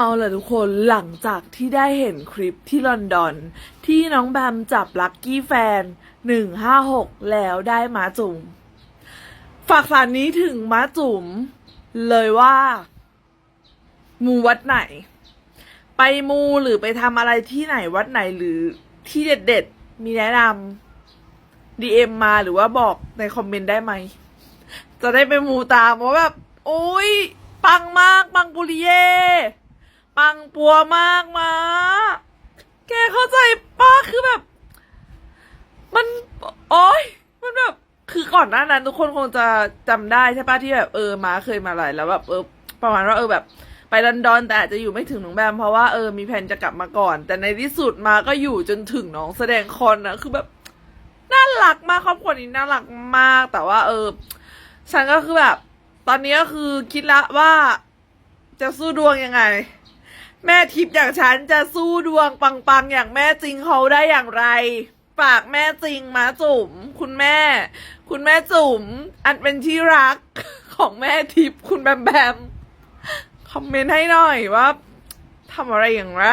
เอาล่ะทุกคนหลังจากที่ได้เห็นคลิปที่ลอนดอน ที่น้องแบมจับลักกี้แฟนหนึ่งห้าหกแล้วได้มาจุ๋มฝากสารนี้ถึงมาจุ๋มเลยว่า มูวัดไหน ไปมูหรือไปทำอะไรที่ไหนวัดไหนหรือที่เด็ดๆ มีแนะนำ DM มาหรือว่าบอกในคอมเมนต์ได้ไหม จะได้ไปมูตามว่าแบบ โอ้ยปังมากปังปุริเย่ ปัวมากมาแกเข้าใจป้าคือแบบ มันโอ้ยมันแบบ คือก่อนหน้านั้น ทุกคนคงจะจำได้ใช่ปะที่แบบเออมาเคยมาหลายแล้วแบบเออประมาณว่าเออแบบไปลอนดอนแต่อาจจะอยู่ไม่ถึงน้องแบมเพราะว่าเออมีแผนจะกลับมาก่อน แต่ในที่สุดมาก็อยู่จนถึงน้องแสดงคอนนะคือแบบน่ารักมากครอบครัวนี้น่ารักมาก แต่ว่า เออ ฉันก็คือแบบ ตอนนี้ก็คือคิดละว่าจะสู้ดวงยังไง แม่ทิพย์อย่างฉันจะสู้ดวงปังๆ อย่างแม่จริงเขาได้อย่างไร ฝากแม่จริงมาจุ๋มคุณแม่ คุณแม่จุ๋มอันเป็นที่รักของแม่ทิพย์คุณแบมแบม คอมเมนต์ให้หน่อยว่าทำอะไรอย่างไร